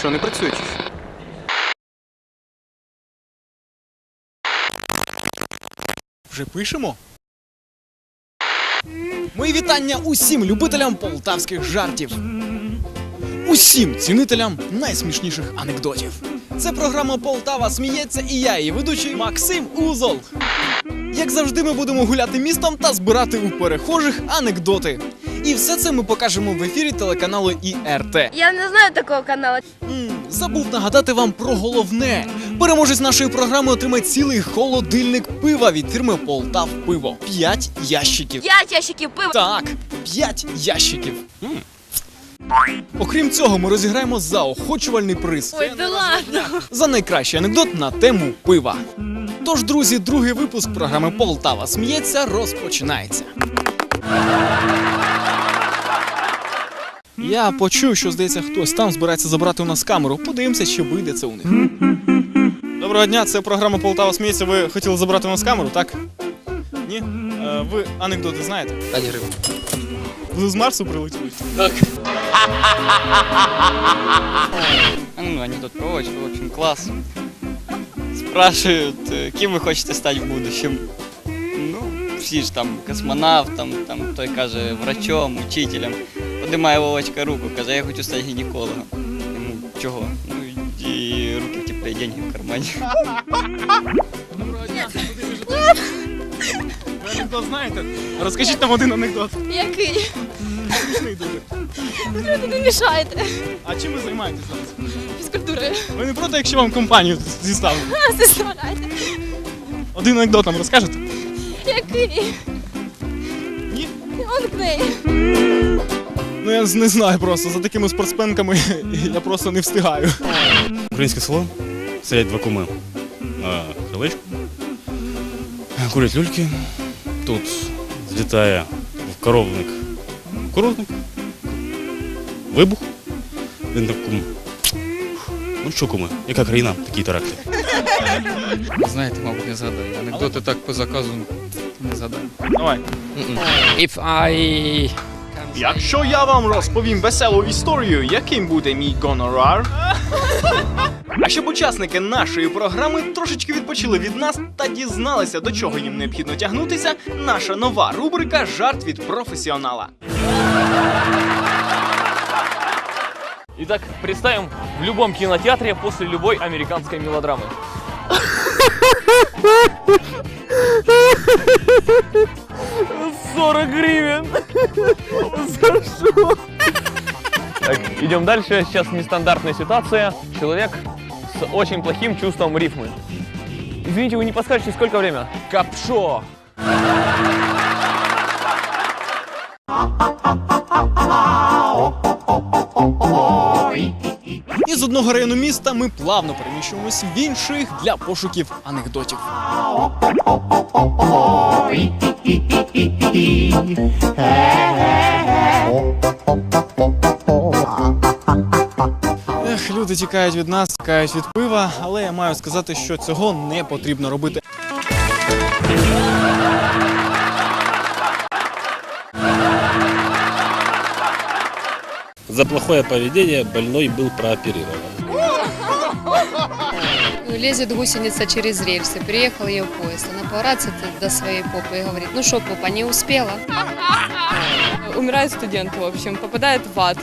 Що, не працює? Вже пишемо? Мої вітання усім любителям полтавських жартів. Усім цінителям найсмішніших анекдотів. Це програма Полтава сміється і я, її ведучий Максим Узол. Як завжди, ми будемо гуляти містом та збирати у перехожих анекдоти. І все це ми покажемо в ефірі телеканалу ІРТ. Я не знаю такого каналу. М, Забув нагадати вам про головне. Переможець нашої програми отримає цілий холодильник пива від фірми Полтав Пиво. П'ять ящиків. П'ять ящиків пива. Так, п'ять ящиків. М. Окрім цього, ми розіграємо заохочувальний приз Ой, да ладно. за найкращий анекдот на тему пива. Тож, друзі, другий випуск програми Полтава сміється розпочинається. Я почув, що здається, хтось там збирається забрати у нас камеру. Подивимося, чи вийде це у них. Доброго дня, це програма Полтава сміється. Ви хотіли забрати у нас камеру, так? Ні? Е, ви анекдоти знаєте? 5 гривень. Ви з Марсу прилетіли? Ну, анекдот про очко, в общем, класс. Спрашивают, э, кем вы хотите стать в будущем? Ну, всі ж там космонавтом, там той каже врачом, учителем. Подимає Вовочка руку, каже, я хочу стати гінекологом. Йому чого? Ну і руки в теплі, деньги в кармані. Доброго дня. Ви анекдот знаєте? Розкажіть нам один анекдот. Який? Смішний дуже. Ви не мішаєте. А чим ви займаєтесь зараз? Фізкультури. Ви не проти, якщо вам компанію зіставили? Заставляйте. Один анекдот нам розкажете? Який? Ні? Он к неї. Ну я не знаю просто. За такими спортсменками я просто не встигаю. Українське село. Сидять два куми на крилечку. Курять люльки. Тут злітає в коровник. Коровник. Вибух. Він так кум. Ну що, куми, яка країна, такі таракти. Знаєте, мабуть, не згадаю. Анекдоти так по заказу не згадаю. Давай. If I... Якщо я вам розповім веселу історію, яким буде мій гонорар? А щоб учасники нашої програми трошечки відпочили від нас та дізналися, до чого їм необхідно тягнутися, наша нова рубрика Жарт від професіонала. Итак, представим в любом кинотеатре после любой американской мелодрамы. Сорок гривен! За что? Так, идем дальше. Сейчас нестандартная ситуация. Человек с очень плохим чувством рифмы. Извините, вы не подскажете, сколько время? Капшо! Із одного району міста ми плавно переміщуємось в інших для пошуків анекдотів. Ех, люди тікають від нас, тікають від пива, але я маю сказати, що цього не потрібно робити. За плохое поведение больной был прооперирован. Лезет гусеница через рельсы, приехал ее поезд, она поворачивается до своей попы и говорит, ну что, попа, не успела? умирает студент, в общем, попадает в ад.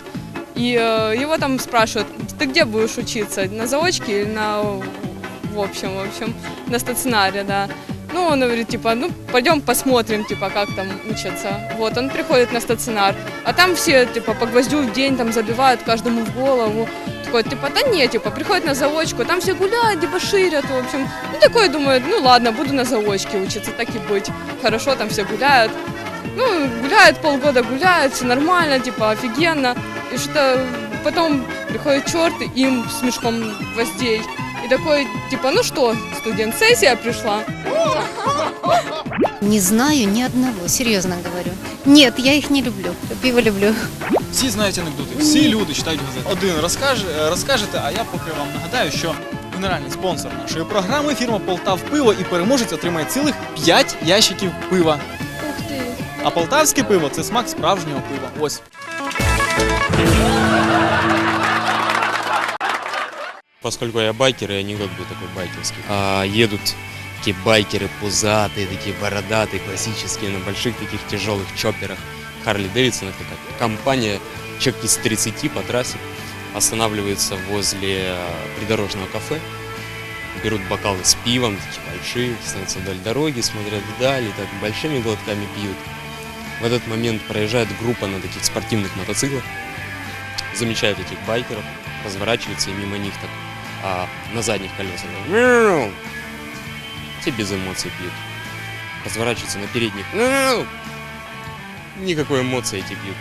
И э, его там спрашивают, ты где будешь учиться, на заочке или на, в общем, в общем, на стационаре, да. Ну, он говорит, типа, ну, пойдем посмотрим, типа, как там учатся. Вот, он приходит на стационар, а там все, типа, по гвоздю в день там забивают каждому в голову. Такой, типа, да нет, типа, приходит на заочку, там все гуляют, дебоширят, в общем. Ну, такой думает, ну, ладно, буду на заочке учиться, так и быть. Хорошо, там все гуляют. Ну, гуляют полгода, гуляют, все нормально, типа, офигенно. И что потом приходит черт и им с мешком гвоздей. И такой, типа, ну что, студент, сессия пришла. Не знаю ни одного, серьезно говорю. Нет, я их не люблю. Пиво люблю. Всі знають анекдоти, всі люди читають газети. Один розкаже, е, розкажете, а я поки вам нагадаю, що генеральний спонсор нашої програми фірма Полтав Пиво і переможець отримає цілих 5 ящиків пива. Ух ти. А полтавське пиво це смак справжнього пива. Ось. Поскольку я байкер, и анекдот был такой байкерский. А, едут такие байкеры пузатые, такие бородатые, классические, на больших таких тяжелых чопперах. Харли Дэвидсон, это как компания, человек из 30 по трассе, останавливается возле а, придорожного кафе, берут бокалы с пивом, такие большие, становятся вдоль дороги, смотрят вдаль и так большими глотками пьют. В этот момент проезжает группа на таких спортивных мотоциклах, замечают этих байкеров, разворачивается и мимо них так а, на задних колесах. Те без эмоций пьют. Разворачивается на передних. Никакой эмоции эти пьют.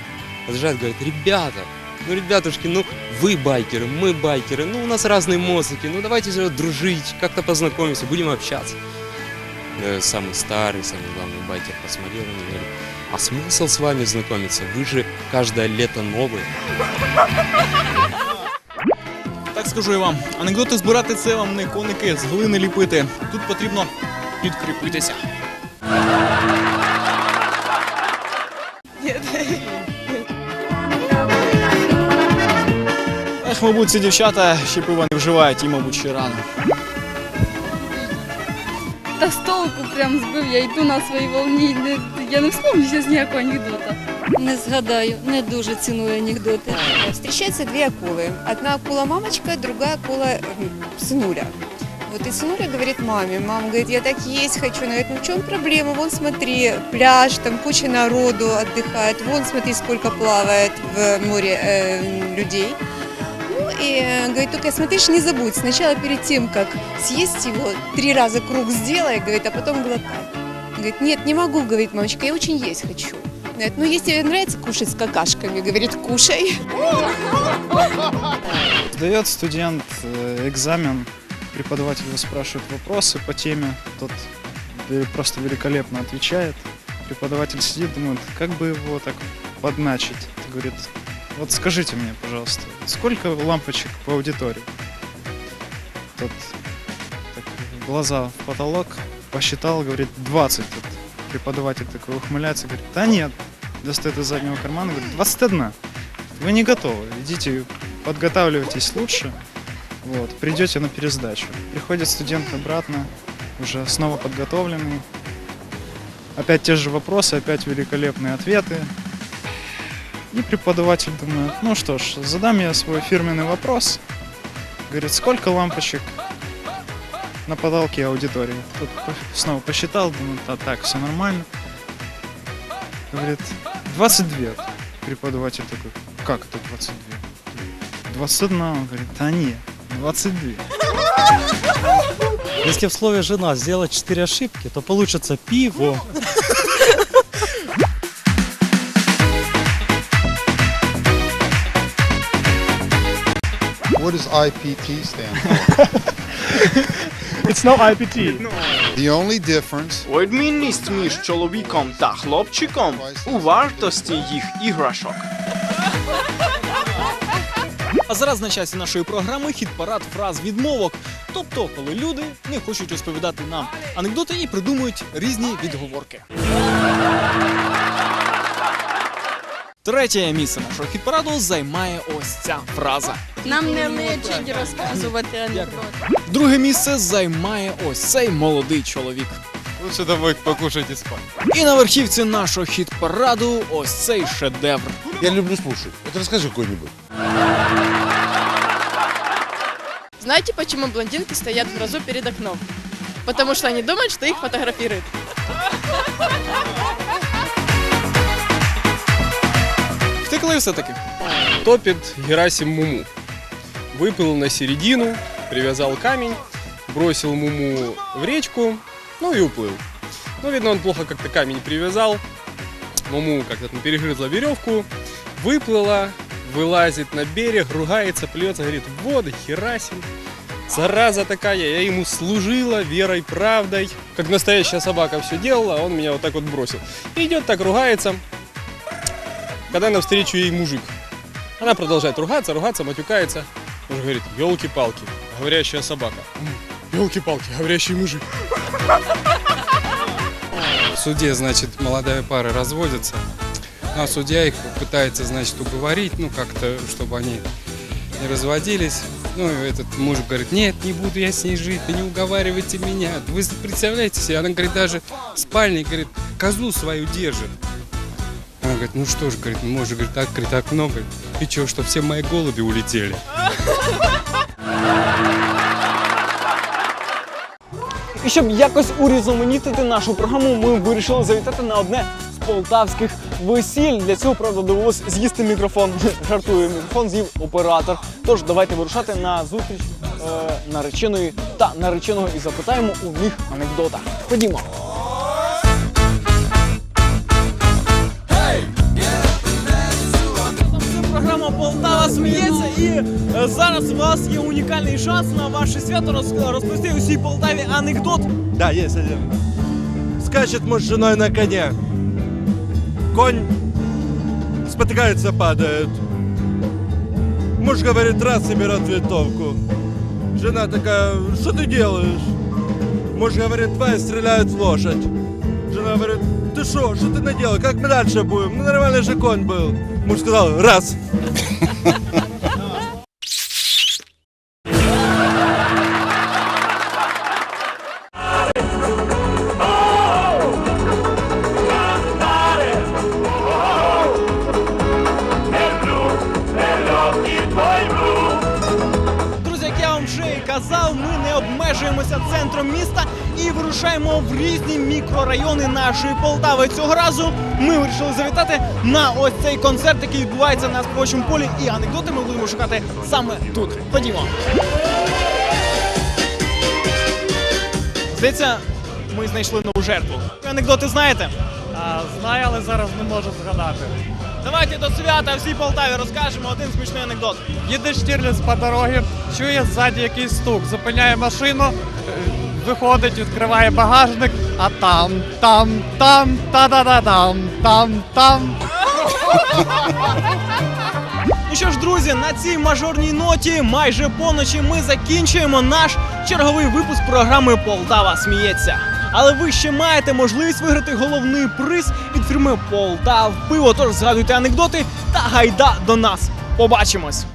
Подъезжают, говорят, ребята, ну, ребятушки, ну, вы байкеры, мы байкеры, ну, у нас разные мозги, ну, давайте же дружить, как-то познакомимся, будем общаться. Э, Самый старый, самый главный байкер посмотрел на меня а смысл с вами знакомиться? Вы же каждое лето новые. Так скажу я вам, анекдоти збирати це вам не коники з глини ліпити. Тут потрібно підкріпитися. Ех, мабуть, ці дівчата ще пива не вживають і, мабуть, ще рано. Та з толку прям збив, я йду на своїй волні. Я не вспомню зараз ніякого анекдота. Не згадаю, не дуже ціную анекдоти. Встречаются две акулы. Одна акула мамочка, другая акула сынуля. Вот и сынуля говорит маме, мама говорит, я так есть хочу. Она говорит, ну в чем проблема? Вон смотри, пляж, там куча народу отдыхает. Вон смотри, сколько плавает в море э, людей. Ну и э, говорит, только смотришь, не забудь, сначала перед тем, как съесть его, три раза круг сделай, говорит, а потом глотай. Говорит, нет, не могу, говорит мамочка, я очень есть хочу. Говорит, ну если нравится кушать с какашками, говорит, кушай. Сдает студент э, экзамен, преподаватель его спрашивает вопросы по теме, тот просто великолепно отвечает. Преподаватель сидит, думает, как бы его так подначить. Говорит, вот скажите мне, пожалуйста, сколько лампочек по аудитории? Тот так, глаза в потолок посчитал, говорит, 20. Тот преподаватель такой ухмыляется, говорит, да нет. Достает из заднего кармана, говорит, 21. Вы не готовы, идите подготавливайтесь лучше, вот, придете на пересдачу. Приходит студент обратно, уже снова подготовленный. Опять те же вопросы, опять великолепные ответы. И преподаватель думает, ну что ж, задам я свой фирменный вопрос. Говорит, сколько лампочек на потолке аудитории? По- снова посчитал, думает, а так, все нормально. Говорит, 22. Преподаватель такой, как это 22? 21, он говорит, да нет, 22. Если в слове «жена» сделать 4 ошибки, то получится пиво. What does IPT stand for? It's no IPT. The only difference Відмінність між чоловіком та хлопчиком у вартості їх іграшок. А зараз на часі нашої програми хіт-парад фраз відмовок. Тобто, коли люди не хочуть розповідати нам анекдоти і придумують різні відговорки. Третє місце нашого хіт-параду займає ось ця фраза. Нам не личить розказувати анекдоти. Друге місце займає ось цей молодий чоловік. Лучше домой покушать и спать. І на верхівці нашого хіт-параду ось цей шедевр. Я люблю слушать. Вот расскажи какой-нибудь. Знаете, почему блондинки стоят в грозу перед окном? Потому что они думают, что их фотографируют. Втекли все-таки. Топит Герасим Муму. Выплыл на середину, привязал камень, бросил Муму в речку, ну и уплыл. Ну, видно, он плохо как-то камень привязал. Муму как-то там перегрызла веревку, выплыла, вылазит на берег, ругается, плюется, говорит, вот Герасим, зараза такая, я ему служила верой, правдой. Как настоящая собака все делала, он меня вот так вот бросил. И идет так, ругается, когда навстречу ей мужик. Она продолжает ругаться, ругаться, матюкается. Муж говорит, елки-палки, говорящая собака. Елки-палки, говорящий мужик. В суде, значит, молодая пара разводится. Ну, а судья их пытается, значит, уговорить, ну, как-то, чтобы они и разводились. Ну, и этот муж говорит, нет, не буду я с ней жить, да не уговаривайте меня. Вы представляете себе, она, говорит, даже в спальне, говорит, козу свою держит. Она говорит, ну что ж, говорит, муж, говорит, так, говорит, так много. И чё, что все мои голуби улетели? І щоб якось урізноманітити нашу програму, ми вирішили завітати на одне з полтавських весіль. Для цього, правда, довелось з'їсти мікрофон. Жартую, мікрофон з'їв оператор. Тож давайте вирушати на зустріч е, нареченої та нареченого і запитаємо у них анекдота. Ходімо. зараз у вас є унікальний шанс на ваше свято роз- розповісти усій Полтаві анекдот. Да, есть один. Скачет муж с женой на коне. Конь спотыкается, падает. Муж говорит, раз и берет винтовку. Жена такая, что ты делаешь? Муж говорит, два и стреляют в лошадь. Жена говорит, ты что, что ты наделал? Как мы дальше будем? Ну нормальный же конь был. Муж сказал, раз. казав, ми не обмежуємося центром міста і вирушаємо в різні мікрорайони нашої Полтави. Цього разу ми вирішили завітати на ось цей концерт, який відбувається на співочому полі. І анекдоти ми будемо шукати саме тут. Ходімо. Здається, ми знайшли нову жертву. Анекдоти знаєте? знаю, але зараз не можу згадати. Давайте до свята всій Полтаві розкажемо один смішний анекдот. Їде Штірліц по дорозі, чує ззаді якийсь стук, зупиняє машину, е, виходить, відкриває багажник, а там, там, там, та-да-да-дам, там, там. Ну що ж, друзі, на цій мажорній ноті майже поночі ми закінчуємо наш черговий випуск програми Полтава сміється. Але ви ще маєте можливість виграти головний приз фірми Полтав Пиво. Тож згадуйте анекдоти та гайда до нас. Побачимось!